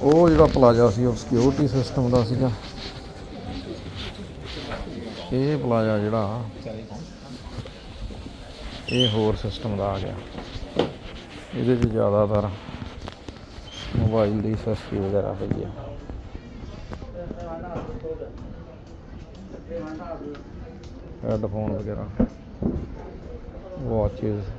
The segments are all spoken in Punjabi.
ਉਹ ਜਿਹੜਾ ਪਲਾਜ਼ਾ ਸੀ, ਉਹ ਸਿਕਿਉਰਿਟੀ ਸਿਸਟਮ ਦਾ ਸੀਗਾ। ਇਹ ਪਲਾਜ਼ਾ ਜਿਹੜਾ, ਇਹ ਹੋਰ ਸਿਸਟਮ ਦਾ ਆ ਗਿਆ। ਇਹਦੇ 'ਚ ਜ਼ਿਆਦਾਤਰ ਮੋਬਾਈਲ ਦੀ ਸਸਤੀ ਵਗੈਰਾ ਪਈ ਆ। ਹੈਡਫੋਨ ਵਗੈਰਾ ਵਾਚਸ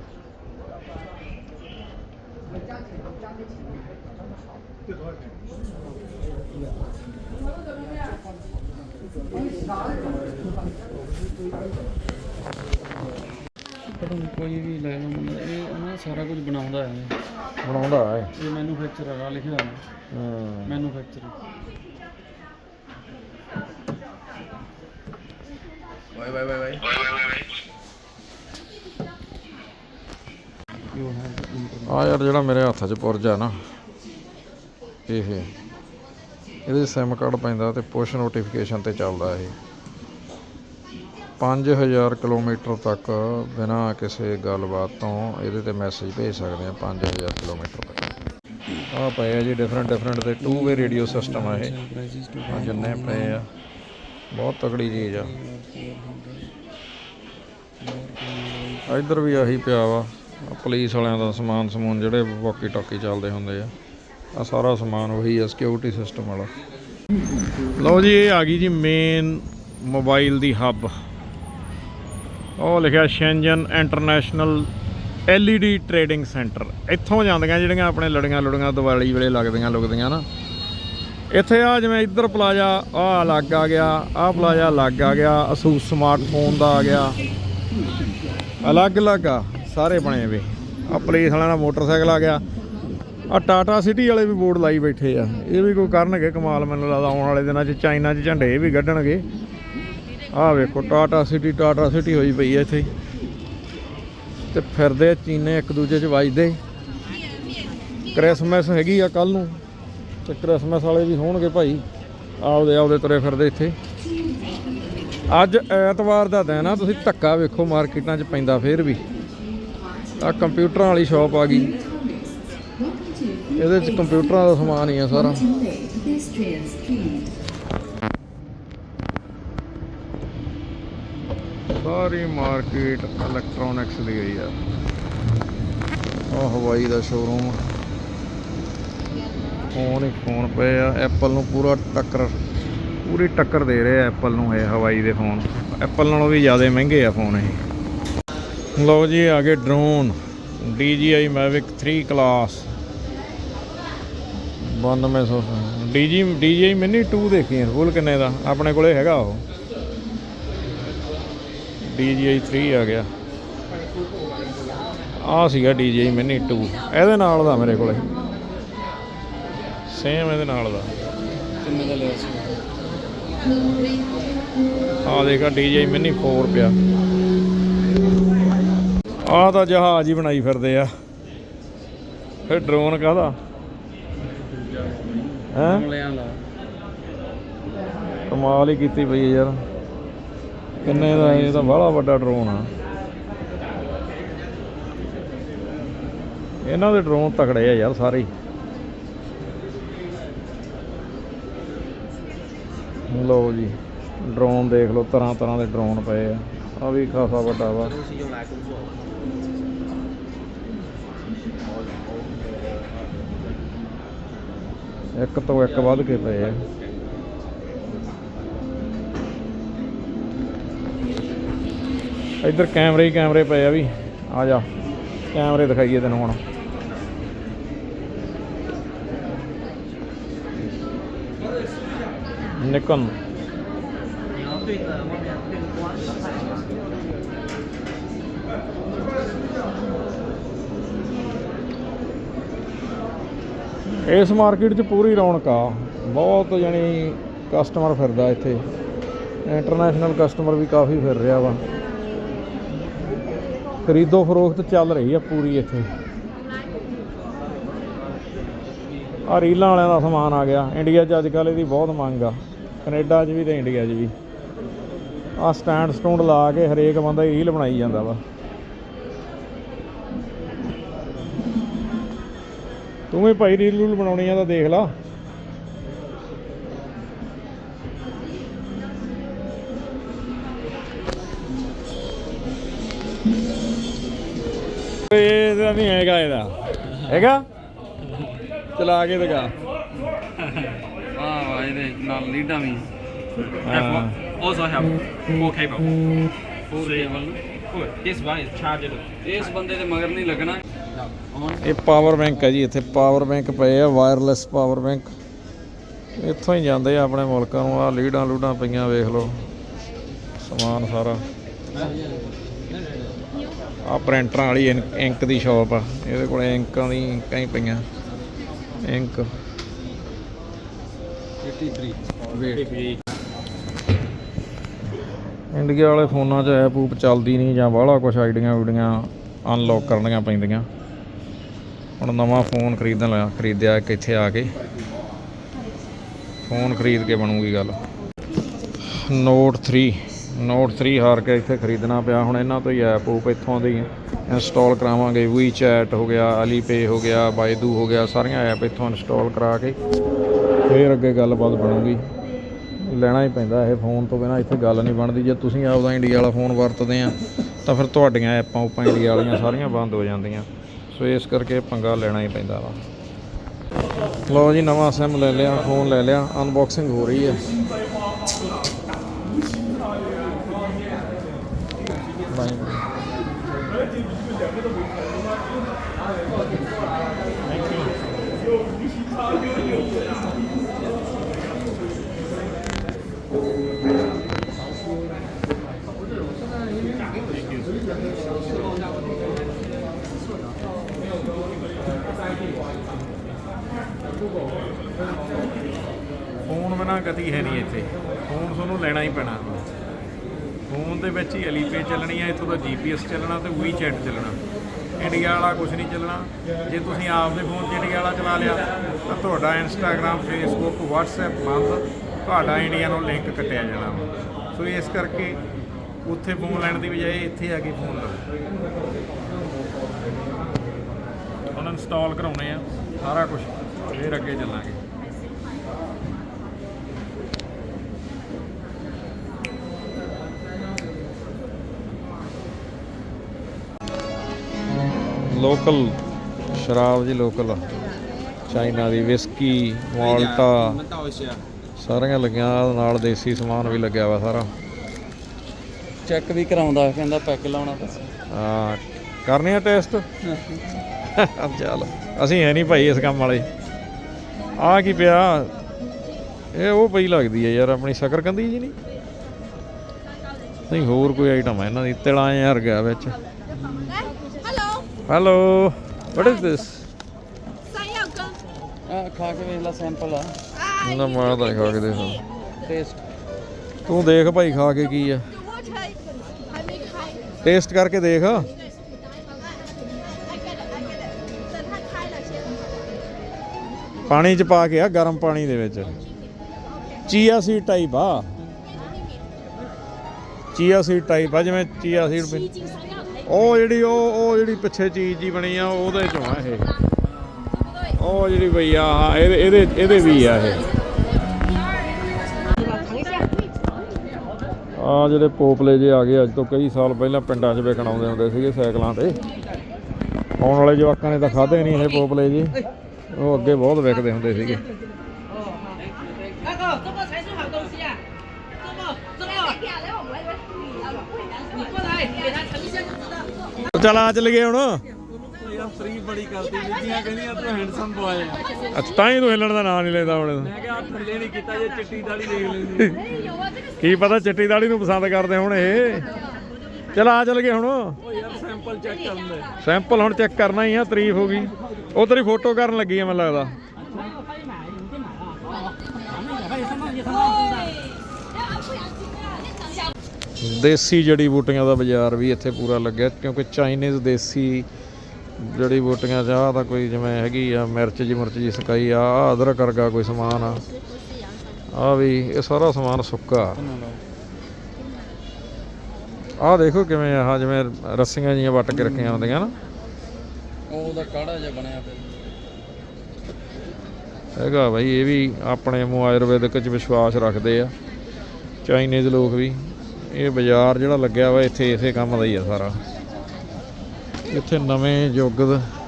ਕੋਈ ਵੀ ਲੈ ਲਓ ਮੁੰਡਾ ਇਹ ਉਹਨਾਂ ਸਾਰਾ ਕੁਝ ਬਣਾਉਂਦਾ ਹੈ। ਬਣਾਉਂਦਾ ਹੈ? ਇਹ ਮੈਨੂਫੈਕਚਰਰ ਆ ਲਿਖਿਆ ਹੈ। ਹੂੰ। ਮੈਨੂਫੈਕਚਰ ਯੂ ਹੈਵ ਆ ਯਾਰ ਜਿਹੜਾ ਮੇਰੇ ਹੱਥ 'ਚ ਪੁਰਜਾ ਨਾ ਇਹ ਇਹਦੇ ਸਿਮ ਕਾਰਡ ਪੈਂਦਾ ਤੇ ਪੁਸ਼ ਨੋਟੀਫਿਕੇਸ਼ਨ ਤੇ ਚੱਲਦਾ ਇਹ। 5000 ਕਿਲੋਮੀਟਰ ਤੱਕ ਬਿਨਾ ਕਿਸੇ ਗੱਲਬਾਤ ਤੋਂ ਇਹਦੇ ਤੇ ਮੈਸੇਜ ਭੇਜ ਸਕਦੇ ਆ 5000 ਕਿਲੋਮੀਟਰ ਤੱਕ। ਆ ਪਏ ਆ ਜੀ ਡਿਫਰੈਂਟ ਡਿਫਰੈਂਟ ਤੇ ਟੂ ਵੇ ਰੇਡੀਓ ਸਿਸਟਮ ਆ ਇਹ। ਪ੍ਰਾਈਸਿਸ ਜਿੰਨੇ ਪਏ ਆ, ਬਹੁਤ ਤਕੜੀ ਚੀਜ਼ ਆ। ਇੱਧਰ ਵੀ ਆਹੀ ਪਿਆ ਵਾ, ਆਹ ਪੁਲਿਸ ਵਾਲਿਆਂ ਦਾ ਸਮਾਨ ਸਮੂਨ ਜਿਹੜੇ ਵਾਕੀ ਟਾਕੀ ਚੱਲਦੇ ਹੁੰਦੇ ਆ। ਆ ਸਾਰਾ ਸਮਾਨ ਉਹੀ ਆ ਸਿਕਿਉਰਿਟੀ ਸਿਸਟਮ ਵਾਲਾ। ਲਓ ਜੀ, ਇਹ ਆ ਗਈ ਜੀ ਮੇਨ ਮੋਬਾਈਲ ਦੀ ਹੱਬ ਉਹ ਲਿਖਿਆ Shenzhen international LED trading centre ਇੱਥੋਂ ਜਾਂਦੀਆਂ ਜਿਹੜੀਆਂ ਆਪਣੇ ਲੜੀਆਂ ਲੁੜੀਆਂ ਦੀਵਾਲੀ ਵੇਲੇ ਲੱਗਦੀਆਂ ਲੁਗਦੀਆਂ ਨਾ। ਇੱਥੇ ਆ ਜਿਵੇਂ ਇੱਧਰ ਪਲਾਜ਼ਾ, ਆ ਅਲੱਗ ਆ ਗਿਆ, ਆ ਪਲਾਜ਼ਾ ਅਲੱਗ ਆ ਗਿਆ ਅਸੂਸ ਸਮਾਰਟਫੋਨ ਦਾ ਆ ਗਿਆ। ਅਲੱਗ-ਅਲੱਗ ਆ, ਸਾਰੇ ਬਣੇ ਵੇ। ਆ ਪੁਲਿਸ ਵਾਲਿਆਂ ਦਾ ਮੋਟਰਸਾਈਕਲ ਆ ਗਿਆ। ਆ ਟਾਟਾ ਸਿਟੀ ਵਾਲੇ ਵੀ ਬੋਰਡ ਲਾਈ ਬੈਠੇ ਆ। ਇਹ ਵੀ ਕੋਈ ਕਰਨਗੇ ਕਮਾਲ ਮੈਨੂੰ ਲੱਗਦਾ ਆਉਣ ਵਾਲੇ ਦਿਨਾਂ 'ਚ, ਚਾਈਨਾ 'ਚ ਝੰਡੇ ਇਹ ਵੀ ਕੱਢਣਗੇ ਆਹ ਵੇਖੋ, ਟਾਟਾ ਸਿਟੀ ਟਾਟਾ ਸਿਟੀ ਹੋਈ ਪਈ ਆ ਇੱਥੇ। ਤੇ ਫਿਰਦੇ ਚੀਨੇ ਇੱਕ ਦੂਜੇ 'ਚ ਵੱਜਦੇ। ਕ੍ਰਿਸਮਸ ਹੈਗੀ ਆ ਕੱਲ ਨੂੰ। ਤੇ ਕ੍ਰਿਸਮਸ ਵਾਲੇ ਵੀ ਹੋਣਗੇ ਭਾਈ। ਆਪਦੇ ਆਪਦੇ ਤੁਰੇ ਫਿਰਦੇ ਇੱਥੇ। ਅੱਜ ਐਤਵਾਰ ਦਾ ਦਿਨ ਆ, ਤੁਸੀਂ ਧੱਕਾ ਵੇਖੋ, ਮਾਰਕੀਟਾਂ 'ਚ ਪੈਂਦਾ ਫੇਰ ਵੀ। ਆ ਕੰਪਿਊਟਰਾਂ ਵਾਲੀ ਸ਼ਾਪ ਆ ਗਈ। ਇਹਦੇ 'ਚ ਕੰਪਿਊਟਰਾਂ ਦਾ ਸਮਾਨ ਹੀ ਆ ਸਾਰਾ। ਸਾਰੀ ਮਾਰਕੀਟ ਇਲੈਕਟ੍ਰੋਨਿਕਸ ਦੀ ਗਈ ਆ। ਉਹ ਹਵਾਈ ਦਾ ਸ਼ੋਰੂਮ ਫੋਨ ਹੀ ਫੋਨ ਪਏ ਆ। ਐਪਲ ਨੂੰ ਪੂਰਾ ਟੱਕਰ, ਪੂਰੀ ਟੱਕਰ ਦੇ ਰਿਹਾ ਐਪਲ ਨੂੰ ਇਹ ਹਵਾਈ ਦੇ ਫੋਨ। ਐਪਲ ਨਾਲੋਂ ਵੀ ਜ਼ਿਆਦਾ ਮਹਿੰਗੇ ਆ ਫੋਨ ਇਹ। ਲਓ ਜੀ, ਆ ਗਏ drone DJI Mavic 3 class 9200 DJI DJI mini 2 ਦੇਖੀ ਫੁੱਲ ਕਿੰਨੇ ਦਾ? ਆਪਣੇ ਕੋਲੇ ਹੈਗਾ ਉਹ। DJI 3 ਆ ਗਿਆ। ਆ ਸੀਗਾ DJI ਮਿਨੀ 2 ਇਹਦੇ ਨਾਲ ਦਾ ਮੇਰੇ ਕੋਲੇ। ਸੇਮ ਇਹਦੇ ਨਾਲ ਦਾ। ਕਿੰਨੇ ਦਾ ਲਿਆ ਸੀ? ਆ ਦੇਖਾ DJI ਮਿਨੀ 4 ਪਿਆ। ਆ ਤਾਂ ਜਹਾਜ਼ ਹੀ ਬਣਾਈ ਫਿਰਦੇ ਆ। ਫਿਰ ਡਰੋਨ ਕਾਹਦਾ? ਹੈ? ਦਾ ਕਮਾਲ ਹੀ ਕੀਤੀ ਪਈ ਹੈ ਯਾਰ। ਕਿੰਨੇ ਦਾ ਇਹ ਤਾਂ ਬੜਾ ਵੱਡਾ ਡਰੋਨ ਆ। ਇਹਨਾਂ ਦੇ ਡਰੋਨ ਤਕੜੇ ਆ ਯਾਰ ਸਾਰੇ। ਲਓ ਜੀ ਡਰੋਨ ਦੇਖ ਲਓ ਤਰ੍ਹਾਂ ਤਰ੍ਹਾਂ ਦੇ ਡਰੋਨ ਪਏ ਆ। ਆ ਵੀ ਖਾਸਾ ਵੱਡਾ ਵਾ। ਇੱਕ ਤੋਂ ਇੱਕ ਵੱਧ ਕੇ ਪਏ ਆ। ਇੱਧਰ ਕੈਮਰੇ ਹੀ ਕੈਮਰੇ ਪਏ ਆ ਵੀ। ਆ ਜਾ, ਕੈਮਰੇ ਦਿਖਾਈਏ ਤੈਨੂੰ ਹੁਣ। ਨਿਕਨ ਇਸ ਮਾਰਕੀਟ 'ਚ ਪੂਰੀ ਰੌਣਕ ਆ। ਬਹੁਤ ਜਣੀ ਕਸਟਮਰ ਫਿਰਦਾ ਇੱਥੇ। ਇੰਟਰਨੈਸ਼ਨਲ ਕਸਟਮਰ ਵੀ ਕਾਫੀ ਫਿਰ ਰਿਹਾ ਵਾ। ਖਰੀਦੋ ਫਰੋਖਤ ਚੱਲ ਰਹੀ ਆ ਪੂਰੀ ਇੱਥੇ। ਆ ਰੀਲਾਂ ਵਾਲਿਆਂ ਦਾ ਸਮਾਨ ਆ ਗਿਆ। ਇੰਡੀਆ 'ਚ ਅੱਜ ਕੱਲ੍ਹ ਇਹਦੀ ਬਹੁਤ ਮੰਗ ਆ। ਕੈਨੇਡਾ 'ਚ ਵੀ ਤੇ ਇੰਡੀਆ 'ਚ ਵੀ। ਆ ਸਟੈਂਡ ਸਟੂੰਡ ਲਾ ਕੇ ਹਰੇਕ ਬੰਦਾ ਹੀ ਰੀਲ ਬਣਾਈ ਜਾਂਦਾ ਵਾ। ਤੂੰ ਵੀ ਭਾਈ ਰੀਲ ਰੂਲ ਬਣਾਉਣੀ ਆ ਤਾਂ ਦੇਖ ਲਾ ਇਹ ਤਾਂ ਨਹੀਂ ਹੈਗਾ ਇਹਦਾ ਹੈਗਾ ਚਲਾ ਕੇ ਦਿਖਾ Ah, vai de na lida mi. Ah. Also have more cable. Four cable. Good. This one is charged. ਇਸ ਬੰਦੇ ਦੇ ਮਗਰ ਨਹੀਂ ਲੱਗਣਾ ਇਹ ਪਾਵਰ ਬੈਂਕ ਹੈ ਜੀ, ਇੱਥੇ ਪਾਵਰ ਬੈਂਕ ਪਏ ਆ ਵਾਇਰਲੈਸ ਪਾਵਰ ਬੈਂਕ ਇੱਥੋਂ ਹੀ ਜਾਂਦੇ ਆ ਆਪਣੇ ਮੁਲਕਾਂ ਨੂੰ ਆ ਲੀਡਾਂ ਲੂਡਾਂ ਪਈਆਂ, ਵੇਖ ਲਓ। ਸਮਾਨ ਸਾਰਾ। ਆ ਪ੍ਰਿੰਟਰਾਂ ਵਾਲੀ ਇੰਕ ਦੀ ਸ਼ਾਪ ਆ। ਇਹਦੇ ਕੋਲ ਇੰਕਾਂ ਦੀ ਇੰਕਾਂ ਹੀ ਪਈਆਂ। ਇੰਕ 83 ਇੰਡੀਆ ਵਾਲੇ ਫੋਨਾਂ 'ਚ ਐਪ ਊਪ ਚੱਲਦੀ ਨਹੀਂ ਜਾਂ ਬਾਹਲਾ ਕੁਝ ਆਈਡੀਆਂ ਵੀਡੀਆਂ ਅਨਲੌਕ ਕਰਨੀਆਂ ਪੈਂਦੀਆਂ। ਹੁਣ ਨਵਾਂ ਫੋਨ ਖਰੀਦਣ ਲਿਆ ਖਰੀਦਿਆ ਇੱਕ ਇੱਥੇ ਆ ਕੇ। ਫੋਨ ਖਰੀਦ ਕੇ ਬਣੂਗੀ ਗੱਲ। ਨੋਟ 3 ਨੋਟ 3 ਹਾਰ ਕੇ ਇੱਥੇ ਖਰੀਦਣਾ ਪਿਆ। ਹੁਣ ਇਹਨਾਂ ਤੋਂ ਹੀ ਐਪ ਉਪ ਇੱਥੋਂ ਦੀ ਇੰਸਟਾਲ ਕਰਾਵਾਂਗੇ। WeChat ਹੋ ਗਿਆ ਅਲੀਪੇ ਹੋ ਗਿਆ, Baidu ਹੋ ਗਿਆ, ਸਾਰੀਆਂ ਐਪ ਇੱਥੋਂ ਇੰਸਟਾਲ ਕਰਾ ਕੇ ਫੇਰ ਅੱਗੇ ਗੱਲਬਾਤ ਬਣੂਗੀ। ਲੈਣਾ ਹੀ ਪੈਂਦਾ ਇਹ ਫੋਨ ਤੋਂ ਬਿਨਾ, ਇੱਥੇ ਗੱਲ ਨਹੀਂ ਬਣਦੀ। ਜੇ ਤੁਸੀਂ ਆਪਦਾ ਇੰਡੀਆ ਵਾਲਾ ਫੋਨ ਵਰਤਦੇ ਆ, ਤਾਂ ਫਿਰ ਤੁਹਾਡੀਆਂ ਐਪਾਂ ਉਪਾਂ ਇੰਡੀਆ ਵਾਲੀਆਂ ਸਾਰੀਆਂ ਬੰਦ ਹੋ ਜਾਂਦੀਆਂ। ਸੋ ਇਸ ਕਰਕੇ ਪੰਗਾ ਲੈਣਾ ਹੀ ਪੈਂਦਾ ਵਾ। ਲਓ ਜੀ, ਨਵਾਂ ਸਿਮ ਲੈ ਲਿਆ, ਫੋਨ ਲੈ ਲਿਆ ਅਨਬਾਕਸਿੰਗ ਹੋ ਰਹੀ ਹੈ ਬਾਏ ਫੋਨ ਗਤੀ ਹੈ ਨਹੀਂ ਇੱਥੇ। ਫੋਨ ਤੁਹਾਨੂੰ ਲੈਣਾ ਹੀ ਪੈਣਾ। ਫੋਨ ਦੇ ਵਿੱਚ ਹੀ ਅਲੀਪੇ ਚੱਲਣੀ ਹੈ ਇੱਥੋਂ ਦਾ ਜੀਪੀਐਸ ਚੱਲਣਾ ਤੇ ਚੈਟ ਚੱਲਣਾ। ਇੰਡੀਆ ਵਾਲਾ ਕੁਝ ਨਹੀਂ ਚੱਲਣਾ। ਜੇ ਤੁਸੀਂ ਆਪਦੇ ਫੋਨ 'ਚ ਇੰਡੀਆ ਵਾਲਾ ਚਲਾ ਲਿਆ, ਤਾਂ ਤੁਹਾਡਾ ਇੰਸਟਾਗ੍ਰam ਫੇਸਬੁੱਕ WhatsApp ਬੰਦ। ਤੁਹਾਡਾ ਇੰਡੀਆ ਨੂੰ ਲਿੰਕ ਕੱਟਿਆ ਜਾਣਾ ਵਾ। ਸੋ ਇਸ ਕਰਕੇ ਉੱਥੇ ਫੋਨ ਲੈਣ ਦੀ ਬਜਾਏ ਇੱਥੇ ਆ ਕੇ ਫੋਨ ਲਓ। ਹੁਣ ਇੰਸਟਾਲ ਕਰਾਉਣੇ ਆ, ਸਾਰਾ ਕੁਝ ਫੇਰ ਅੱਗੇ ਚੱਲਾਂਗੇ। ਲੋਕਲ ਸ਼ਰਾਬ ਜੀ ਲੋਕਲ ਚਾਈਨਾ ਦੀ ਵਿਸਕੀ ਮਾਲਟਾ ਸਾਰੀਆਂ ਲੱਗੀਆਂ ਨਾਲ ਦੇਸੀ ਸਮਾਨ ਵੀ ਲੱਗਿਆ ਵਾ ਸਾਰਾ। ਚੈੱਕ ਵੀ ਕਰਾਉਂਦਾ ਕਹਿੰਦਾ ਪੈਕ ਲਾਉਣਾ ਬਸ। ਆ ਕਰਨੀ ਆ ਟੈਸਟ ਚੱਲ ਅਸੀਂ ਹੈ ਨਹੀਂ ਭਾਈ ਇਸ ਕੰਮ ਵਾਲੇ। ਆ ਕੀ ਪਿਆ? ਇਹ ਉਹ ਪਈ ਲੱਗਦੀ ਹੈ ਯਾਰ ਆਪਣੀ ਸ਼ਕਰ ਕੰਦੀ ਜੀ ਨਹੀਂ? ਨਹੀਂ ਹੋਰ ਕੋਈ ਆਈਟਮ ਹੈ ਇਹਨਾਂ ਦੀ ਤਿਲਾਂ ਯਾਰ ਗਿਆ ਵਿੱਚ। Hello. What is this? ਤੂੰ ਦੇਖ ਕੇ ਕੀ ਆ। ਪਾਣੀ ਚ ਪਾ ਕੇ ਆ ਗਰਮ ਪਾਣੀ ਦੇ ਵਿੱਚ। ਚੀਆ ਸੀਡ ਟਾਈਪ ਆ। ਚੀਆ ਸੀਡ ਟਾਈਪ ਆ ਜਿਵੇਂ ਚੀਆ ਸੀਡ ਉਹ ਜਿਹੜੀ ਉਹ ਉਹ ਜਿਹੜੀ ਪਿੱਛੇ ਚੀਜ਼ ਜੀ ਬਣੀ ਆ, ਉਹਦੇ ਚੋਂ ਆ ਇਹ। ਉਹ ਜਿਹੜੀ ਬਈ ਆ, ਇਹਦੇ ਇਹਦੇ ਇਹਦੇ ਵੀ ਆ ਇਹ। ਆ ਜਿਹੜੇ ਪੋਪਲੇ ਜੇ ਆ ਗਏ, ਅੱਜ ਤੋਂ ਕਈ ਸਾਲ ਪਹਿਲਾਂ ਪਿੰਡਾਂ 'ਚ ਵੇਖਣ ਆਉਂਦੇ ਹੁੰਦੇ ਸੀਗੇ ਸਾਈਕਲਾਂ ਤੇ। ਆਉਣ ਵਾਲੇ ਜਵਾਕਾਂ ਨੇ ਤਾਂ ਖਾਦੇ ਨਹੀਂ ਇਹ ਪੋਪਲੇ ਜੀ। ਉਹ ਅੱਗੇ ਬਹੁਤ ਵਿਕਦੇ ਹੁੰਦੇ ਸੀਗੇ। 这个才是好东西啊！这个，这个，来，我们来来。你过来，给他尝一下就知道。 ਚੱਲ ਆ ਚੱਲ ਗਏ ਹੁਣ ਯਾਰ ਫਰੀ ਬੜੀ ਕਰਦੀ ਬੀਬੀਆਂ ਕਹਿੰਦੀਆਂ ਤੂੰ ਹੈਂਡਸਮ ਬੁਆਏ ਆ ਅੱਛਾ ਤਾਂ ਹੀ ਤੂੰ ਹਿੱਲਣ ਦਾ ਨਾਂ ਨਹੀਂ ਲੈਂਦਾ ਹੁਣ ਮੈਂ ਕਿਹਾ ਆਹ ਥੱਲੇ ਨਹੀਂ ਕੀਤਾ ਜੇ ਚਿੱਟੀ ਦਾੜੀ ਦੇਖ ਲੈਂਦੀ ਕੀ ਪਤਾ ਚਿੱਟੀ ਦਾੜੀ ਨੂੰ ਪਸੰਦ ਕਰਦੇ ਹੁਣ ਇਹ ਚਲ ਆ ਚੱਲ ਗਏ ਹੁਣ ਉਹ ਯਾਰ ਸੈਂਪਲ ਚੈੱਕ ਕਰਨ ਦੇ ਸੈਂਪਲ ਹੁਣ ਚੈੱਕ ਕਰਨਾ ਹੀ ਆ ਤਾਰੀਫ ਹੋ ਗਈ ਉਹ ਤੇਰੀ ਫੋਟੋ ਕਰਨ ਲੱਗੀ ਆ ਮੈਨੂੰ ਲੱਗਦਾ ਦੇਸੀ ਜੜੀ ਬੂਟੀਆਂ ਦਾ ਬਾਜ਼ਾਰ ਵੀ ਇੱਥੇ ਪੂਰਾ ਲੱਗਿਆ ਕਿਉਂਕਿ ਚਾਈਨੀਜ਼ ਦੇਸੀ ਜੜੀ ਬੂਟੀਆਂ ਚ ਆਹ ਤਾਂ ਕੋਈ ਜਿਵੇਂ ਹੈਗੀ ਆ ਮਿਰਚ ਜੀ ਮਿਰਚ ਜੀ ਸਕਾਈ ਆ ਅਦਰਕ ਵਰਗਾ ਕੋਈ ਸਮਾਨ ਆ। ਆ ਵੀ ਇਹ ਸਾਰਾ ਸਮਾਨ ਸੁੱਕਾ। ਆਹ ਦੇਖੋ ਕਿਵੇਂ ਆਹ ਜਿਵੇਂ ਰੱਸੀਆਂ ਜੀਆਂ ਵੱਟ ਕੇ ਰੱਖੀਆਂ ਹੁੰਦੀਆਂ ਨਾ। ਉਹ ਉਹਦਾ ਕਾੜਾ ਜਿਹਾ ਬਣਿਆ ਪਿਆ। ਹੈਗਾ ਭਾਈ ਇਹ ਵੀ ਆਪਣੇ ਆਯੁਰਵੈਦਿਕ ਚ ਵਿਸ਼ਵਾਸ ਰੱਖਦੇ ਆ। ਚਾਈਨੀਜ਼ ਲੋਕ ਵੀ। ਇਹ ਬਾਜ਼ਾਰ ਜਿਹੜਾ ਲੱਗਿਆ ਵਾ ਇੱਥੇ ਇਸੇ ਕੰਮ ਦਾ ਹੀ ਆ ਸਾਰਾ। ਇੱਥੇ ਨਵੇਂ ਯੁੱਗ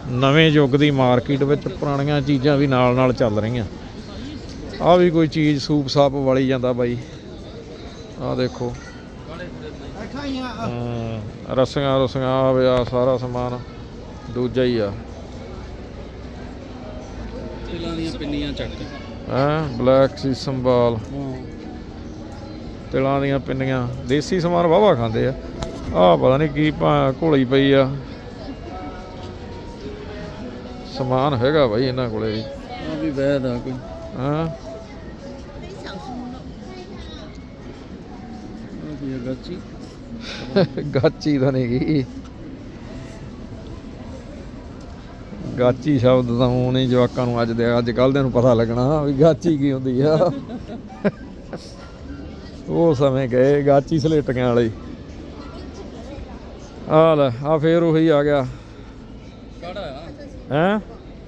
ਨਵੇਂ ਯੁੱਗ ਦੀ ਮਾਰਕੀਟ ਵਿੱਚ ਪੁਰਾਣੀਆਂ ਚੀਜ਼ਾਂ ਵੀ ਨਾਲ ਨਾਲ ਚੱਲ ਰਹੀਆਂ। ਆ ਵੀ ਕੋਈ ਚੀਜ਼ ਸੂਪ ਸਾਪ ਵਾਲੀ ਜਾਂਦਾ ਬਾਈ। ਆ ਦੇਖੋ। ਰਸੀਆਂ ਰਸੀਆਂ ਆ ਵੀ ਆ ਸਾਰਾ ਸਮਾਨ ਦੂਜਾ ਹੀ ਆ। ਤਿਲਾਂ ਦੀਆਂ ਪਿੰਨੀਆਂ ਚੱਕ ਹੈ ਬਲੈਕ ਸੀ ਸੰਭਾਲ। ਤਿਲਾਂ ਦੀਆਂ ਪਿੰਨੀਆਂ। ਦੇਸੀ ਸਮਾਨ ਵਾਵਾ ਖਾਂਦੇ ਆ। ਆਹ ਪਤਾ ਨਹੀਂ ਕੀ ਘੋਲੀ ਪਈ ਆ। ਸਮਾਨ ਹੈਗਾ ਬਾਈ ਇਹਨਾਂ ਕੋਲੇ ਵੀ। ਆ ਵੀ ਵੈਦ ਆ ਕੋਈ। ਹਾਂ। ਕੀ ਗੱਚੀ। ਗਾਚੀ ਤਾਂ ਨਹੀਂ ਗਈ ਗਾਚੀ ਸ਼ਬਦ ਤਾਂ ਹੁਣ ਹੀ ਜਵਾਕਾਂ ਨੂੰ ਅੱਜ ਦੇ ਅੱਜ ਕੱਲ੍ਹ ਦੇ ਨੂੰ ਪਤਾ ਲੱਗਣਾ ਵੀ ਗਾਚੀ ਕੀ ਹੁੰਦੀ ਆ। ਉਹ ਸਮੇਂ ਗਏ ਗਾਚੀ ਸਲੇਟੀਆਂ ਵਾਲੇ। ਆ ਲੈ ਆ ਫੇਰ ਉਹੀ ਆ ਗਿਆ। ਕਾੜਾ ਆ। ਹੈ?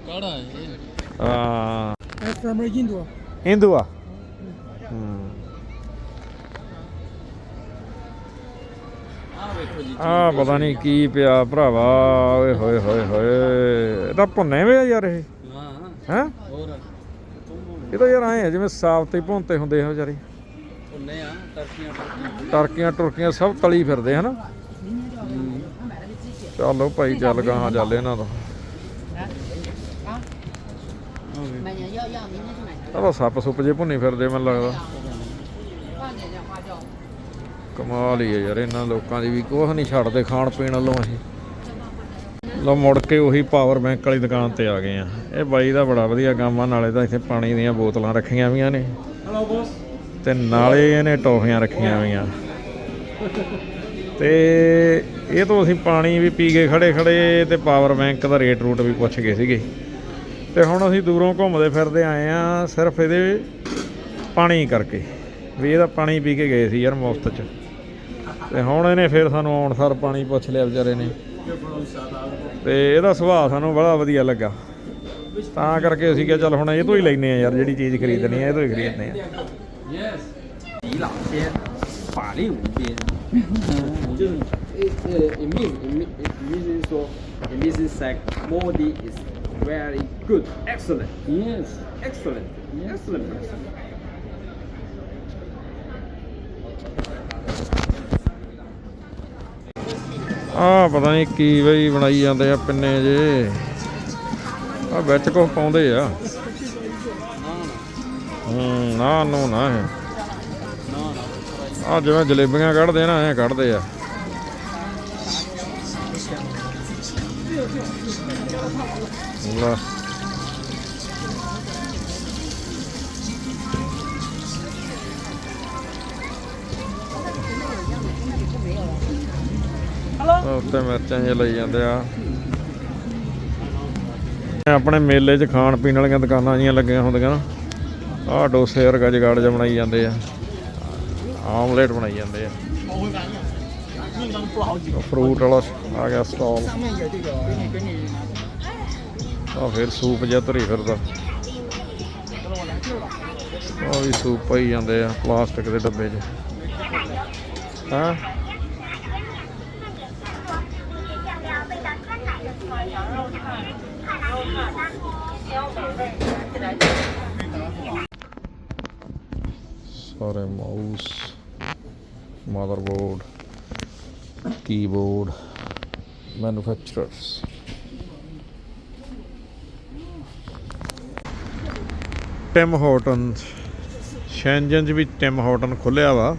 ਕਾੜਾ ਹੈ ਇਹ। ਆ from India. ਹਿੰਦੂ ਆ ਹੂੰ। ਆ ਵੇਖੋ ਜੀ। ਆ ਪਤਾ ਨਹੀਂ ਕੀ ਪਿਆ ਭਰਾਵਾ ਓਏ ਹੋਏ ਹੋਏ ਹੋਏ। ਇਹ ਤਾਂ ਭੁੰਨੇ ਵੇ ਆ ਯਾਰ ਇਹ। ਹਾਂ। ਹੈ? ਹੋਰ। ਇਹ ਤਾਂ ਯਾਰ ਐ ਜਿਵੇਂ ਸਾਫਤੇ ਭੁੰਤੇ ਹੁੰਦੇ ਆ ਵਿਚਾਰੇ। ਆ ਟਰਕੀਆਂ ਟਰਕੀਆਂ। ਟਰਕੀਆਂ ਟੁਰਕੀਆਂ ਸਭ ਤਲੀ ਫਿਰਦੇ ਹਨਾ? ਚਲੋ ਭਾਈ ਚੱਲ ਗਾਹਾਂ ਚੱਲ ਇਹਨਾਂ ਦਾ ਆ ਤਾਂ ਸੱਪ ਸੁੱਪ ਜੇ ਭੁੰਨੀ ਫਿਰਦੇ ਮੈਨੂੰ ਲੱਗਦਾ। ਕਮਾਲ ਹੀ ਹੈ ਯਾਰ ਇਹਨਾਂ ਲੋਕਾਂ ਦੀ ਵੀ ਕੁਛ ਨਹੀਂ ਛੱਡਦੇ ਖਾਣ ਪੀਣ ਵੱਲੋਂ ਅਸੀਂ। ਲੋ ਮੁੜ ਕੇ ਉਹੀ ਪਾਵਰ ਬੈਂਕ ਵਾਲੀ ਦੁਕਾਨ ਤੇ ਆ ਗਏ ਆ। ਇਹ ਬਾਈ ਦਾ ਬੜਾ ਵਧੀਆ ਕੰਮ ਆ ਨਾਲੇ ਤਾਂ ਇੱਥੇ ਪਾਣੀ ਦੀਆਂ ਬੋਤਲਾਂ ਰੱਖੀਆਂ ਵੀਆਂ ਨੇ। ਹਲੋ ਬੋਸ ਤੇ ਨਾਲੇ ਇਹਨੇ ਟੋਫੀਆਂ ਰੱਖੀਆਂ ਹੋਈਆਂ। ਤੇ ਇਹ ਤੋਂ ਅਸੀਂ ਪਾਣੀ ਵੀ ਪੀ ਕੇ ਖੜੇ ਖੜੇ ਤੇ ਪਾਵਰ ਬੈਂਕ ਦਾ ਰੇਟ ਰੂਟ ਵੀ ਪੁੱਛ ਗਏ ਸੀਗੇ। ਤੇ ਹੁਣ ਅਸੀਂ ਦੂਰੋਂ ਘੁੰਮਦੇ ਫਿਰਦੇ ਆਏ ਆ ਸਿਰਫ ਇਹਦੇ ਪਾਣੀ ਕਰਕੇ। ਵੀ ਇਹਦਾ ਪਾਣੀ ਪੀ ਕੇ ਗਏ ਸੀ ਯਾਰ ਮੁਫਤ ਚ। ਤੇ ਹੁਣ ਇਹਨੇ ਫਿਰ ਸਾਨੂੰ ਆਉਣ ਸਾਰ ਪਾਣੀ ਪੁੱਛ ਲਿਆ ਵਿਚਾਰੇ ਨੇ। ਤੇ ਇਹਦਾ ਸੁਭਾਅ ਸਾਨੂੰ ਬੜਾ ਵਧੀਆ ਲੱਗਾ। ਤਾਂ ਕਰਕੇ ਅਸੀਂ ਕਿਹਾ ਚੱਲ ਹੁਣ ਇਹ ਤੋਂ ਹੀ ਲੈਨੇ ਆ ਯਾਰ ਜਿਹੜੀ ਚੀਜ਼ ਖਰੀਦਣੀ ਆ ਇਹ ਤੋਂ ਹੀ ਖਰੀਦਨੇ ਆ Yes 李老先，法令无边。就是呃呃，it means it mean it means 是说，it means is like Modi is very good, excellent, yes excellent, excellent person. ਆ ਪਤਾ ਨਹੀਂ ਕੀ ਬਈ ਬਣਾਈ ਜਾਂਦੇ ਆ ਪਿੰਨੇ ਜੇ ਆ ਵਿੱਚ ਕੁਛ ਪਾਉਂਦੇ ਆ ਹੂੰ ਨਾ ਨੂੰ ਨਾ ਹੈ ਆ ਜਿਵੇਂ ਜਲੇਬੀਆਂ ਕੱਢਦੇ ਨਾ ਐ ਕੱਢਦੇ ਆ। ਲੈ। ਉਹ ਉੱਤੇ ਮਿਰਚਾਂ ਜਿਹੀਆਂ ਲਈ ਜਾਂਦੇ ਆ। ਆਪਣੇ ਮੇਲੇ 'ਚ ਖਾਣ ਪੀਣ ਵਾਲੀਆਂ ਦੁਕਾਨਾਂ ਜੀਆਂ ਲੱਗੀਆਂ ਹੁੰਦੀਆਂ ਨਾ। ਆਹ ਡੋਸੇ ਵਰਗਾ ਜਗਾੜ ਜਿਹਾ ਬਣਾਈ ਜਾਂਦੇ ਆ। ਆਮਲੇਟ ਬਣਾਈ ਜਾਂਦੇ ਆ। ਫਰੂਟ ਵਾਲਾ ਆ ਗਿਆ ਸਟਾਲ ਆ ਫਿਰ ਸੂਪ ਜਿਹਾ ਧਰੀ ਫਿਰਦਾ। ਆ ਵੀ ਸੂਪ ਪਈ ਜਾਂਦੇ ਆ ਪਲਾਸਟਿਕ ਦੇ ਡੱਬੇ 'ਚ। ਹਾਂ? ਸਾਰੇ ਮਾਊਸ ਮਦਰਬੋਰਡ ਕੀਬੋਰਡ ਮੈਨੂਫੈਕਚਰਰਸ ਟਿਮ ਹੋਟਨ ਸ਼ੈਂਜਨ 'ਚ ਵੀ ਟਿਮ ਹੋਟਨ ਖੁੱਲਿਆ ਵਾ,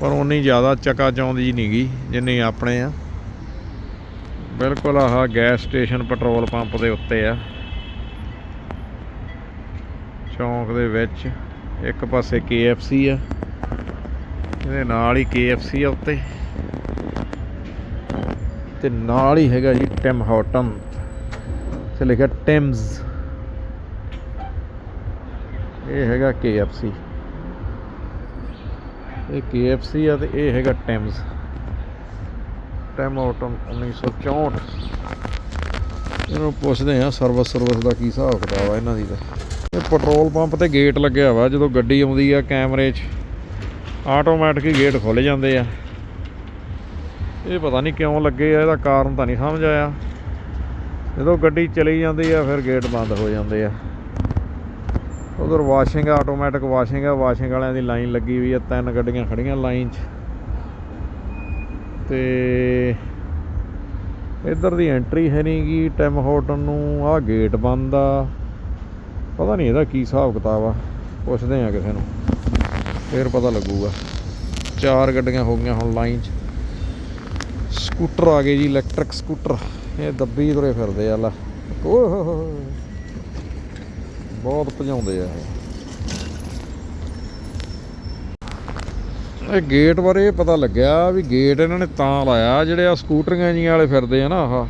ਪਰ ਉਨੀ ਜ਼ਿਆਦਾ ਚਕਾ ਚੌਂਦੀ ਨਹੀਂ ਗਈ ਜਿੰਨੀ ਆਪਣੇ ਆ। ਬਿਲਕੁਲ ਆਹ ਗੈਸ ਸਟੇਸ਼ਨ ਪੈਟਰੋਲ ਪੰਪ ਦੇ ਉੱਤੇ ਆ। ਚੌਂਕ ਦੇ ਵਿੱਚ ਇੱਕ ਪਾਸੇ KFC ਆ। ਇਹਦੇ ਨਾਲ ਹੀ KFC ਆ ਉੱਤੇ। ਤੇ ਨਾਲ ਹੀ ਹੈਗਾ ਜੀ ਟਿਮ ਹਾਰਟਨ ਤੇ ਲਿਖਿਆ ਟਿਮਸ ਇਹ ਹੈਗਾ KFC ਇਹ KFC ਆ ਤੇ ਇਹ ਹੈਗਾ ਟਿਮਸ ਟਿਮ ਹਾਰਟਨ 1964 ਇਹਨੂੰ ਪੁੱਛਦੇ ਆ ਸਰਵਿਸ ਸਰਵਿਸ ਦਾ ਕੀ ਹਿਸਾਬ ਕਿਤਾਬ ਆ ਇਹਨਾਂ ਦੀ ਤਾਂ। ਇਹ ਪੈਟਰੋਲ ਪੰਪ ਤੇ ਗੇਟ ਲੱਗਿਆ ਵਾ, ਜਦੋਂ ਗੱਡੀ ਆਉਂਦੀ ਆ ਕੈਮਰੇ 'ਚ ਆਟੋਮੈਟਿਕ ਹੀ ਗੇਟ ਖੁੱਲ ਜਾਂਦੇ ਆ। ਇਹ ਪਤਾ ਨਹੀਂ ਕਿਉਂ ਲੱਗੇ ਆ, ਇਹਦਾ ਕਾਰਨ ਤਾਂ ਨਹੀਂ ਸਮਝ ਆਇਆ। ਜਦੋਂ ਗੱਡੀ ਚਲੀ ਜਾਂਦੀ ਆ, ਫਿਰ ਗੇਟ ਬੰਦ ਹੋ ਜਾਂਦੇ ਆ। ਉਧਰ ਵਾਸ਼ਿੰਗ ਆਟੋਮੈਟਿਕ ਵਾਸ਼ਿੰਗ ਆ ਵਾਸ਼ਿੰਗ ਵਾਲਿਆਂ ਦੀ ਲਾਈਨ ਲੱਗੀ ਹੋਈ ਆ, ਤਿੰਨ ਗੱਡੀਆਂ ਖੜੀਆਂ ਲਾਈਨ 'ਚ। ਤੇ ਇੱਧਰ ਦੀ ਐਂਟਰੀ ਹੈ ਨਹੀਂ ਗੀ ਟਿਮ ਹੋਟਲ ਨੂੰ, ਆਹ ਗੇਟ ਬੰਦ ਆ। ਪਤਾ ਨਹੀਂ ਇਹਦਾ ਕੀ ਹਿਸਾਬ ਕਿਤਾਬ ਆ, ਪੁੱਛਦੇ ਆ ਕਿਸੇ ਨੂੰ, ਫੇਰ ਪਤਾ ਲੱਗੂਗਾ। ਚਾਰ ਗੱਡੀਆਂ ਹੋ ਗਈਆਂ ਹੁਣ ਲਾਈਨ 'ਚ। ਸਕੂਟਰ ਆ ਗਏ ਜੀ ਇਲੈਕਟ੍ਰਿਕ ਸਕੂਟਰ। ਇਹ ਦੱਬੀ ਤੁਰੇ ਫਿਰਦੇ ਆ, ਲਾ। ਓਹ ਬਹੁਤ ਭਜਾਉਂਦੇ ਆ ਇਹ। ਗੇਟ ਬਾਰੇ ਇਹ ਪਤਾ ਲੱਗਿਆ ਵੀ ਗੇਟ ਇਹਨਾਂ ਨੇ ਤਾਂ ਲਾਇਆ, ਜਿਹੜੇ ਆ ਸਕੂਟਰੀਆਂ ਜੀਆਂ ਵਾਲੇ ਫਿਰਦੇ ਆ ਨਾ ਆਹ।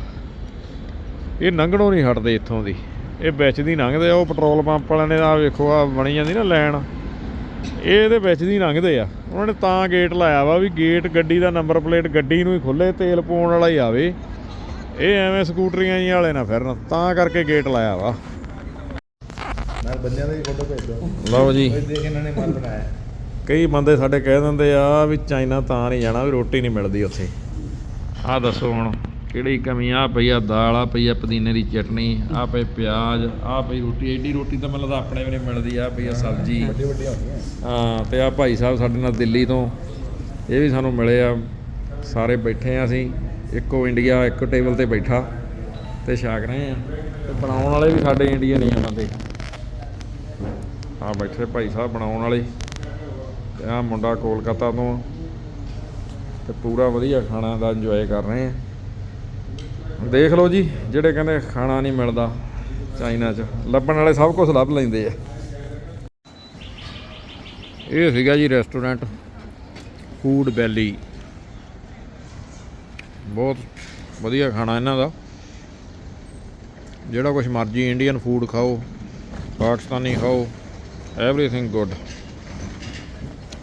ਇਹ ਲੰਘਣੋਂ ਨਹੀਂ ਹਟਦੇ ਇੱਥੋਂ ਦੀ। ਇਹ ਵਿੱਚ ਦੀ ਲੰਘਦੇ ਆ ਉਹ ਪੈਟਰੋਲ ਪੰਪ ਵਾਲਿਆਂ ਨੇ ਆ ਵੇਖੋ ਆ ਬਣੀ ਜਾਂਦੀ ਨਾ ਲਾਈਨ ਇਹ ਇਹਦੇ ਵਿੱਚ ਦੀ ਲੰਘਦੇ ਆ। ਉਹਨਾਂ ਨੇ ਤਾਂ ਗੇਟ ਲਾਇਆ ਵਾ ਵੀ ਗੇਟ ਗੱਡੀ ਦਾ ਨੰਬਰ ਪਲੇਟ ਗੱਡੀ ਨੂੰ ਹੀ ਖੁੱਲੇ ਤੇਲ ਪਾਉਣ ਵਾਲਾ ਹੀ ਆਵੇ। ਇਹ ਐਵੇਂ ਸਕੂਟਰੀਆਂ ਜੀ ਵਾਲੇ ਨਾ ਫਿਰਨ ਤਾਂ ਕਰਕੇ ਗੇਟ ਲਾਇਆ ਵਾ। ਨਾਲ ਬੰਦਿਆਂ ਦੀ ਫੋਟੋ ਭੇਜ ਦਿਓ। ਲਓ ਜੀ। ਕੋਈ ਦੇਖ ਇਹਨਾਂ ਨੇ ਮਾਲ ਬਣਾਇਆ। ਕਈ ਬੰਦੇ ਸਾਡੇ ਕਹਿ ਦਿੰਦੇ ਆ ਵੀ ਚਾਈਨਾ ਤਾਂ ਨਹੀਂ ਜਾਣਾ ਵੀ ਰੋਟੀ ਨਹੀਂ ਮਿਲਦੀ ਉੱਥੇ। ਆਹ ਦੱਸੋ ਹੁਣ। ਕਿਹੜੀ ਕਮੀ? ਆ ਪਈ ਆ ਦਾਲ ਆ ਪਈ ਆ ਪੁਦੀਨੇ ਦੀ ਚਟਨੀ ਆ ਪਈ ਪਿਆਜ਼ ਆ ਪਈ ਰੋਟੀ। ਐਡੀ ਰੋਟੀ ਤਾਂ ਮੈਨੂੰ ਲੱਗਦਾ ਆਪਣੇ ਵੀ ਨਹੀਂ ਮਿਲਦੀ ਆ ਪਈ ਆ ਸਬਜ਼ੀ। ਵੱਡੀ ਵੱਡੀਆਂ ਹੁੰਦੀਆਂ ਹਾਂ ਤੇ ਆ ਭਾਈ ਸਾਹਿਬ ਸਾਡੇ ਨਾਲ ਦਿੱਲੀ ਤੋਂ। ਇਹ ਵੀ ਸਾਨੂੰ ਮਿਲੇ ਆ। ਸਾਰੇ ਬੈਠੇ ਆ ਅਸੀਂ। ਇੱਕੋ ਇੰਡੀਆ ਇੱਕ ਟੇਬਲ ਤੇ ਬੈਠਾ। ਤੇ ਛਾਕ ਰਹੇ ਆ। ਤੇ ਬਣਾਉਣ ਵਾਲੇ ਵੀ ਸਾਡੇ ਇੰਡੀਅਨ ਹੀ ਆ ਬੰਦੇ ਆ ਬੈਠੇ ਭਾਈ ਸਾਹਿਬ ਬਣਾਉਣ ਵਾਲੇ। ਤੇ ਆ ਮੁੰਡਾ ਕੋਲਕਾਤਾ ਤੋਂ ਤੇ ਪੂਰਾ ਵਧੀਆ ਖਾਣਾ ਦਾ ਇੰਜੋਏ ਕਰ ਰਹੇ ਆ। ਦੇਖ ਲਓ ਜੀ, ਜਿਹੜੇ ਕਹਿੰਦੇ ਖਾਣਾ ਨਹੀਂ ਮਿਲਦਾ ਚਾਈਨਾ 'ਚ, ਲੱਭਣ ਵਾਲੇ ਸਭ ਕੁਝ ਲੱਭ ਲੈਂਦੇ ਆ। ਇਹ ਸੀਗਾ ਜੀ ਰੈਸਟੋਰੈਂਟ ਫੂਡ ਵੈਲੀ ਬਹੁਤ ਵਧੀਆ ਖਾਣਾ ਇਹਨਾਂ ਦਾ। ਜਿਹੜਾ ਕੁਝ ਮਰਜ਼ੀ ਇੰਡੀਅਨ ਫੂਡ ਖਾਓ, ਪਾਕਿਸਤਾਨੀ ਖਾਓ ਐਵਰੀਥਿੰਗ ਗੁੱਡ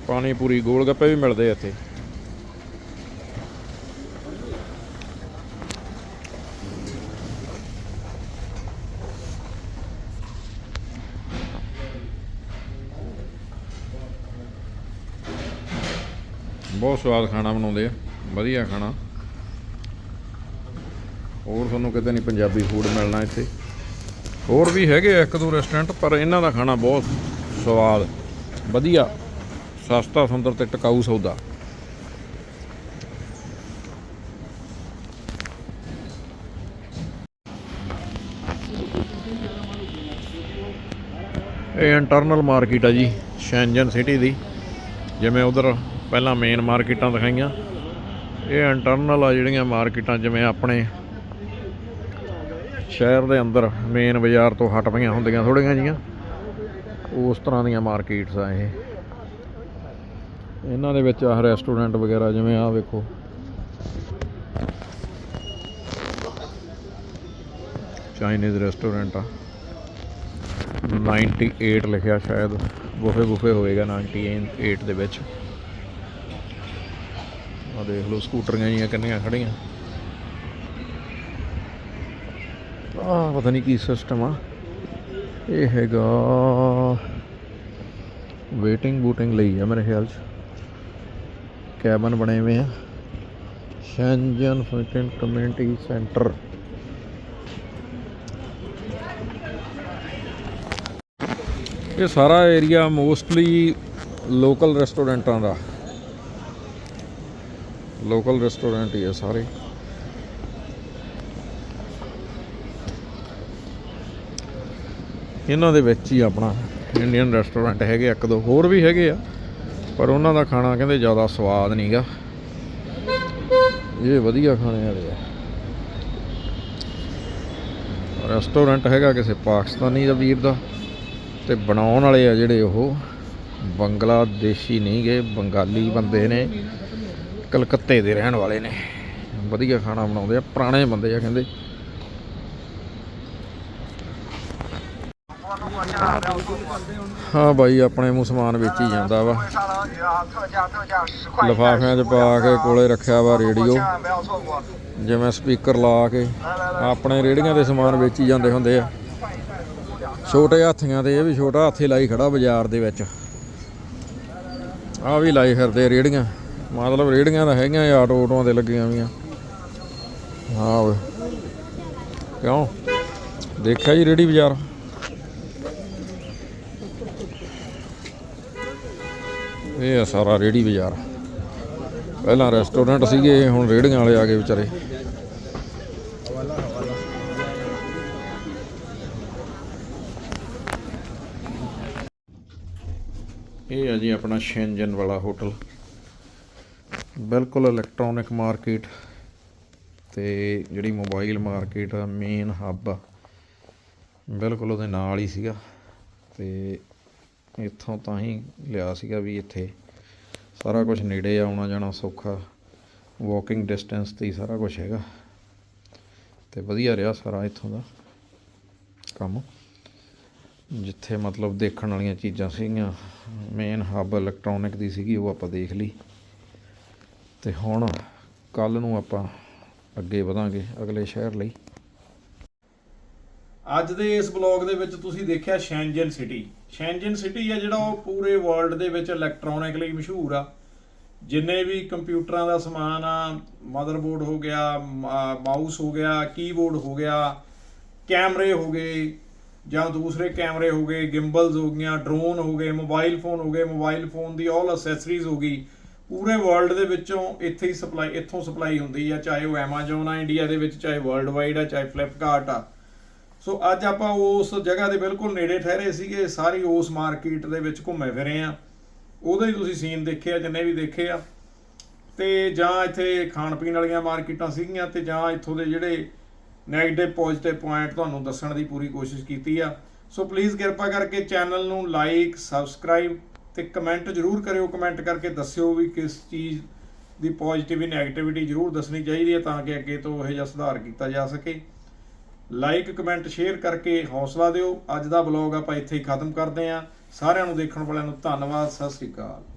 ਪਾਣੀ ਪੂਰੀ ਗੋਲ ਗੱਪੇ ਵੀ ਮਿਲਦੇ ਇੱਥੇ। ਬਹੁਤ ਸਵਾਦ ਖਾਣਾ ਬਣਾਉਂਦੇ ਆ, ਵਧੀਆ ਖਾਣਾ। ਹੋਰ ਤੁਹਾਨੂੰ ਕਿਤੇ ਨਹੀਂ ਪੰਜਾਬੀ ਫੂਡ ਮਿਲਣਾ ਇੱਥੇ। ਹੋਰ ਵੀ ਹੈਗੇ ਆ ਇੱਕ ਦੋ ਰੈਸਟੋਰੈਂਟ ਪਰ ਇਹਨਾਂ ਦਾ ਖਾਣਾ ਬਹੁਤ ਸਵਾਦ, ਵਧੀਆ, ਸਸਤਾ ਸੁੰਦਰ ਤੇ ਟਿਕਾਊ ਸੌਦਾ। ਇਹ ਇੰਟਰਨਲ ਮਾਰਕੀਟ ਆ ਜੀ ਸ਼ੈਂਜਨ ਸਿਟੀ ਦੀ। ਜਿਵੇਂ ਉਧਰ ਪਹਿਲਾਂ ਮੇਨ ਮਾਰਕੀਟਾਂ ਦਿਖਾਈਆਂ। ਇਹ ਇੰਟਰਨਲ ਆ ਜਿਹੜੀਆਂ ਮਾਰਕੀਟਾਂ, ਜਿਵੇਂ ਆਪਣੇ ਸ਼ਹਿਰ ਦੇ ਅੰਦਰ ਮੇਨ ਬਾਜ਼ਾਰ ਤੋਂ ਹਟ ਪਈਆਂ ਹੁੰਦੀਆਂ ਥੋੜੀਆਂ ਜੀਆਂ ਉਸ ਤਰ੍ਹਾਂ ਦੀਆਂ ਮਾਰਕੀਟਸ ਆ ਇਹ। ਇਹਨਾਂ ਦੇ ਵਿੱਚ ਆਹ ਰੈਸਟੋਰੈਂਟ ਵਗੈਰਾ ਜਿਵੇਂ ਆਹ ਵੇਖੋ। ਚਾਈਨੀਜ਼ ਰੈਸਟੋਰੈਂਟ ਆ। 98 ਲਿਖਿਆ ਸ਼ਾਇਦ। ਬੁਫੇ ਬੁਫੇ ਹੋਏਗਾ 98 ਦੇ ਵਿੱਚ। ਆ ਦੇਖ ਲਓ, ਸਕੂਟਰੀਆਂ ਜੀਆਂ ਕਿੰਨੀਆਂ ਖੜੀਆਂ ਆ ਪਤਾ ਨਹੀਂ ਕੀ ਸਿਸਟਮ ਆ। ਇਹ ਹੈਗਾ ਵੇਟਿੰਗ ਬੂਟਿੰਗ ਲਈ ਆ ਮੇਰੇ ਖਿਆਲ ਚ। ਕੈਬਨ ਬਣੇ ਹੋਏ ਆ। ਸ਼ੈਂਜਨ ਫੰਕਸ਼ਨ ਕਮਿਊਨਿਟੀ ਸੈਂਟਰ ਇਹ ਸਾਰਾ ਏਰੀਆ ਮੋਸਟਲੀ ਲੋਕਲ ਰੈਸਟੋਰੈਂਟਾਂ ਦਾ। ਲੋਕਲ ਰੈਸਟੋਰੈਂਟ ਹੀ ਆ ਸਾਰੇ। ਇਹਨਾਂ ਦੇ ਵਿੱਚ ਹੀ ਆਪਣਾ ਇੰਡੀਅਨ ਰੈਸਟੋਰੈਂਟ ਹੈਗੇ ਇੱਕ ਦੋ ਹੋਰ ਵੀ ਹੈਗੇ ਆ, ਪਰ ਉਹਨਾਂ ਦਾ ਖਾਣਾ ਕਹਿੰਦੇ ਜ਼ਿਆਦਾ ਸਵਾਦ ਨਹੀਂਗਾ। ਇਹ ਵਧੀਆ ਖਾਣੇ ਵਾਲੇ ਆ। ਰੈਸਟੋਰੈਂਟ ਹੈਗਾ ਕਿਸੇ ਪਾਕਿਸਤਾਨੀ ਦਾ ਵੀਰ ਦਾ, ਤੇ ਬਣਾਉਣ ਵਾਲੇ ਆ ਜਿਹੜੇ ਉਹ। ਬੰਗਲਾਦੇਸ਼ੀ ਨਹੀਂ ਗਏ ਬੰਗਾਲੀ ਬੰਦੇ ਨੇ। ਕਲਕੱਤੇ ਦੇ ਰਹਿਣ ਵਾਲੇ ਨੇ। ਵਧੀਆ ਖਾਣਾ ਬਣਾਉਂਦੇ ਆ, ਪੁਰਾਣੇ ਬੰਦੇ ਆ ਕਹਿੰਦੇ। ਹਾਂ ਬਾਈ, ਆਪਣੇ ਮੂੰਹ ਸਮਾਨ ਵੇਚੀ ਜਾਂਦਾ ਵਾ। ਲਿਫਾਫਿਆਂ 'ਚ ਪਾ ਕੇ ਕੋਲੇ ਰੱਖਿਆ ਵਾ ਰੇਡੀਓ। ਜਿਵੇਂ ਸਪੀਕਰ ਲਾ ਕੇ ਆਪਣੇ ਰੇੜੀਆਂ ਦੇ ਸਮਾਨ ਵੇਚੀ ਜਾਂਦੇ ਹੁੰਦੇ ਆ। ਛੋਟੇ ਹਾਥੀਆਂ ਤੇ ਇਹ ਵੀ ਛੋਟਾ ਹਾਥੀ ਲਾਈ ਖੜਾ ਬਾਜ਼ਾਰ ਦੇ ਵਿੱਚ। ਆ ਵੀ ਲਾਈ ਫਿਰਦੇ ਰੇੜੀਆਂ ਮਤਲਬ ਰੇੜੀਆਂ ਤਾਂ ਹੈਗੀਆਂ ਇਹ ਆਟੋ ਆਟੋਆਂ ਤੇ ਲੱਗੀਆਂ ਵੀਆਂ ਹਾਂ ਓਏ। ਕਿਉਂ? ਦੇਖਿਆ ਜੀ ਰੇੜੀ ਬਾਜ਼ਾਰ? ਇਹ ਆ ਸਾਰਾ ਰੇੜੀ ਬਾਜ਼ਾਰ। ਪਹਿਲਾਂ ਰੈਸਟੋਰੈਂਟ ਸੀਗੇ, ਹੁਣ ਰੇੜੀਆਂ ਵਾਲੇ ਆ ਗਏ ਵਿਚਾਰੇ। ਇਹ ਆ ਜੀ ਆਪਣਾ ਸ਼ੈਂਜਨ ਵਾਲਾ ਹੋਟਲ। ਬਿਲਕੁਲ ਇਲੈਕਟ੍ਰੋਨਿਕ ਮਾਰਕੀਟ ਤੇ ਜਿਹੜੀ ਮੋਬਾਈਲ ਮਾਰਕੀਟ ਆ ਮੇਨ ਹੱਬ ਆ, ਬਿਲਕੁਲ ਉਹਦੇ ਨਾਲ ਹੀ ਸੀਗਾ ਤੇ ਇੱਥੋਂ ਤਾਂ ਹੀ ਲਿਆ ਸੀਗਾ ਵੀ ਇੱਥੇ ਸਾਰਾ ਕੁਝ ਨੇੜੇ ਆਉਣਾ ਜਾਣਾ ਸੌਖਾ ਵਾਕਿੰਗ ਡਿਸਟੈਂਸ ਤੇ ਹੀ ਸਾਰਾ ਕੁਝ ਹੈਗਾ ਤੇ ਵਧੀਆ ਰਿਹਾ ਸਾਰਾ ਇੱਥੋਂ ਦਾ ਕੰਮ, ਜਿੱਥੇ ਮਤਲਬ ਦੇਖਣ ਵਾਲੀਆਂ ਚੀਜ਼ਾਂ ਸੀਗੀਆਂ ਮੇਨ ਹੱਬ ਇਲੈਕਟ੍ਰੋਨਿਕ ਦੀ ਸੀਗੀ, ਉਹ ਆਪਾਂ ਦੇਖ ਲਈ। ਤੇ ਹੁਣ ਕੱਲ ਨੂੰ ਆਪਾਂ ਅੱਗੇ ਵਧਾਂਗੇ ਅਗਲੇ ਸ਼ਹਿਰ ਲਈ। ਅੱਜ ਦੇ ਇਸ ਬਲੌਗ ਦੇ ਵਿੱਚ ਤੁਸੀਂ ਦੇਖਿਆ ਸ਼ੈਂਜਨ ਸਿਟੀ ਸ਼ੈਂਜਨ ਸਿਟੀ ਆ ਜਿਹੜਾ ਉਹ ਪੂਰੇ ਵਰਲਡ ਦੇ ਵਿੱਚ ਇਲੈਕਟ੍ਰੋਨਿਕ ਲਈ ਮਸ਼ਹੂਰ ਆ। ਜਿੰਨੇ ਵੀ ਕੰਪਿਊਟਰਾਂ ਦਾ ਸਮਾਨ ਆ ਮਦਰਬੋਰਡ ਹੋ ਗਿਆ ਮਾਊਸ ਹੋ ਗਿਆ ਕੀਬੋਰਡ ਹੋ ਗਿਆ, ਕੈਮਰੇ ਹੋ ਗਏ, ਜਾਂ ਦੂਸਰੇ ਕੈਮਰੇ ਹੋ ਗਏ ਗਿੰਬਲਸ ਹੋ ਗਈਆਂ ਡਰੋਨ ਹੋ ਗਏ ਮੋਬਾਈਲ ਫੋਨ ਹੋ ਗਏ ਮੋਬਾਈਲ ਫੋਨ ਦੀ ਆਲ ਅਸੈਸਰੀਜ਼ ਹੋ ਗਈ। ਪੂਰੇ ਵਰਲਡ ਦੇ ਵਿੱਚੋਂ ਇੱਥੇ ਹੀ ਸਪਲਾਈ ਇੱਥੋਂ ਸਪਲਾਈ ਹੁੰਦੀ ਆ, ਚਾਹੇ ਉਹ Amazon ਆ ਇੰਡੀਆ ਦੇ ਵਿੱਚ, ਚਾਹੇ ਵਰਲਡ ਵਾਈਡ ਆ, ਚਾਹੇ ਫਲਿੱਪਕਾਰਟ ਆ। ਸੋ ਅੱਜ ਆਪਾਂ ਉਸ ਜਗ੍ਹਾ ਦੇ ਬਿਲਕੁਲ ਨੇੜੇ ਠਹਿਰੇ ਸੀਗੇ, ਸਾਰੀ ਉਸ ਮਾਰਕੀਟ ਦੇ ਵਿੱਚ ਘੁੰਮੇ ਫਿਰੇ ਆ। ਉਹਦੇ ਹੀ ਤੁਸੀਂ ਸੀਨ ਦੇਖੇ ਆ, ਜਿੰਨੇ ਵੀ ਦੇਖੇ ਆ। ਤੇ ਜਾਂ ਇੱਥੇ ਖਾਣ ਪੀਣ ਵਾਲੀਆਂ ਮਾਰਕੀਟਾਂ ਸੀਗੀਆਂ, ਤੇ ਜਾਂ ਇੱਥੋਂ ਦੇ ਜਿਹੜੇ ਨੈਗੇਟਿਵ ਪੋਜ਼ਿਟਿਵ ਪੁਆਇੰਟ ਤੁਹਾਨੂੰ ਦੱਸਣ ਦੀ ਪੂਰੀ ਕੋਸ਼ਿਸ਼ ਕੀਤੀ ਆ। ਸੋ ਪਲੀਜ਼ ਕਿਰਪਾ ਕਰਕੇ ਚੈਨਲ ਨੂੰ ਲਾਈਕ ਸਬਸਕ੍ਰਾਈਬ ਤੇ ਕਮੈਂਟ ਜਰੂਰ ਕਰਿਓ ਕਮੈਂਟ ਕਰਕੇ ਦੱਸਿਓ ਵੀ ਕਿਸ ਚੀਜ਼ ਦੀ ਪੋਜ਼ਿਟਿਵ ਨੈਗੇਟਿਵਿਟੀ ਜਰੂਰ ਦੱਸਣੀ ਚਾਹੀਦੀ ਹੈ ਤਾਂ ਕਿ ਅੱਗੇ ਤੋਂ ਇਹ ਜਿਹਾ ਸੁਧਾਰ ਕੀਤਾ ਜਾ ਸਕੇ। ਲਾਈਕ ਕਮੈਂਟ ਸ਼ੇਅਰ ਕਰਕੇ ਹੌਸਲਾ ਦਿਓ। ਅੱਜ ਦਾ ਬਲੌਗ ਆਪਾਂ ਇੱਥੇ ਹੀ ਖਤਮ ਕਰਦੇ ਹਾਂ। ਸਾਰਿਆਂ ਨੂੰ ਦੇਖਣ ਵਾਲਿਆਂ ਨੂੰ ਧੰਨਵਾਦ, ਸਤਿ ਸ੍ਰੀ ਅਕਾਲ।